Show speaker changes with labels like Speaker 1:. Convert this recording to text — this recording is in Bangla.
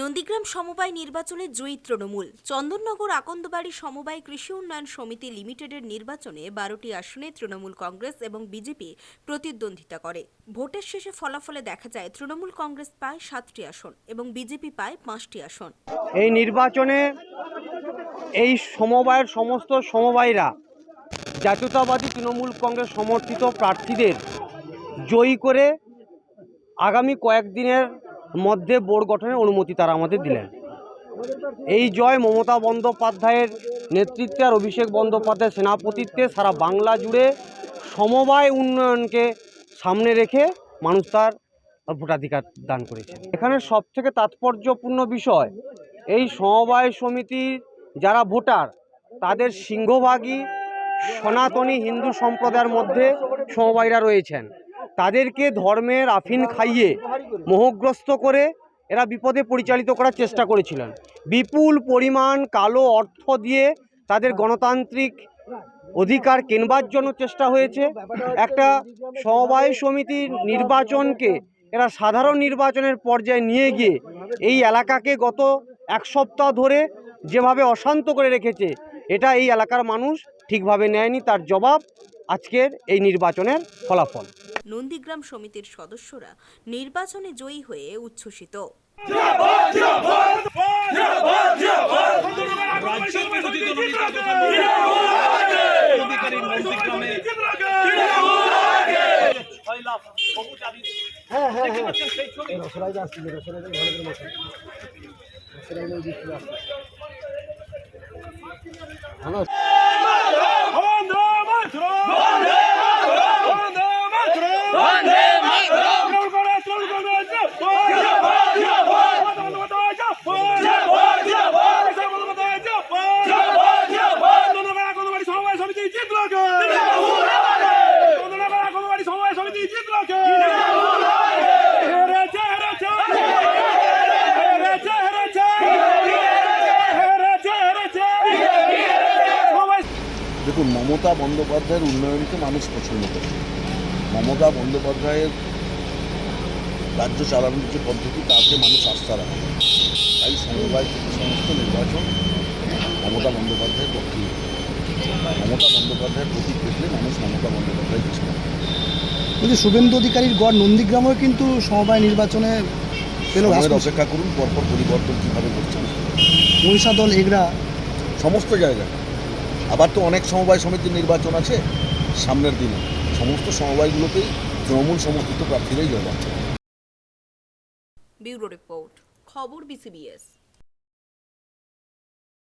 Speaker 1: নন্দীগ্রাম সমবায় নির্বাচনে জয়ী তৃণমূল। চন্দননগর আকন্দবাড়ি সমবায় কৃষি উন্নয়ন সমিতি লিমিটেডের নির্বাচনে বারোটি আসনে তৃণমূল কংগ্রেস এবং বিজেপি প্রতিদ্বন্দ্বিতা করে। ভোটের শেষে ফলাফলে দেখা যায় তৃণমূল কংগ্রেস পায় সাতটি আসন এবং বিজেপি পায় পাঁচটি আসন।
Speaker 2: এই নির্বাচনে এই সমবায়ের সমস্ত সমবায়রা, জাতীয়তাবাদী তৃণমূল কংগ্রেস সমর্থিত প্রার্থীদের জয়ী করে আগামী কয়েকদিনের মধ্যে বোর্ড গঠনের অনুমতি তারা আমাদের দিলেন। এই জয় মমতা বন্দ্যোপাধ্যায়ের নেতৃত্বে আর অভিষেক বন্দ্যোপাধ্যায়ের সেনাপতিত্বে সারা বাংলা জুড়ে সমবায় উন্নয়নকে সামনে রেখে মানুষ তার ভোটাধিকার দান করেছে এখানে সবথেকে তাৎপর্যপূর্ণ বিষয়, এই সমবায় সমিতির যারা ভোটার, তাদের সিংহভাগই সনাতনী হিন্দু সম্প্রদায়ের মধ্যে সমবায়রা রয়েছেন। তাদেরকে ধর্মের আফিন খাইয়ে মোহগ্রস্ত করে এরা বিপদে পরিচালিত করার চেষ্টা করেছিলেন। বিপুল পরিমাণ কালো অর্থ দিয়ে তাদের গণতান্ত্রিক অধিকার কেনবার জন্য চেষ্টা হয়েছে। একটা সমবায় সমিতির নির্বাচনকে এরা সাধারণ নির্বাচনের পর্যায়ে নিয়ে গিয়ে এই এলাকাকে গত এক সপ্তাহ ধরে যেভাবে অশান্ত করে রেখেছে, এটা এই এলাকার মানুষ ঠিকভাবে নেয়নি। তার জবাব আজকের এই নির্বাচনের ফলাফল।
Speaker 1: নন্দীগ্রাম সমিতির সদস্যরা নির্বাচনে জয়ী হয়ে উচ্ছ্বসিত।
Speaker 3: বিরোধী দলনেতা তথা
Speaker 4: দেখুন মমতা বন্দ্যোপাধ্যায়ের উন্নয়নকে মানুষ পছন্দ করে। মমতা বন্দ্যোপাধ্যায়ের রাজ্য চালানোর যে পদ্ধতি তাতে মানুষ আস্থা রাখে তাই সমবায় থেকে সমস্ত নির্বাচন মমতা বন্দ্যোপাধ্যায়ের পক্ষে। মমতা বন্দ্যোপাধ্যায়ের প্রতীক দেখলে মানুষ মমতা বন্দ্যোপাধ্যায় নেয়।
Speaker 5: বলছি শুভেন্দু অধিকারীর গড় নন্দীগ্রামেও কিন্তু সমবায় নির্বাচনে
Speaker 4: অপেক্ষা করুন পরপর পরিবর্তন কীভাবে করছে
Speaker 5: মহিষা দল এগরা
Speaker 4: সমস্ত জায়গায়। আবার তো অনেক সমবায় সমিতির নির্বাচন আছে সামনের দিনে। সমস্ত সমবায়গুলোকেই তৃণমূল সমর্থিত প্রার্থীরাই জয়
Speaker 1: ব্যুরো রিপোর্ট খবর বিসিবিএস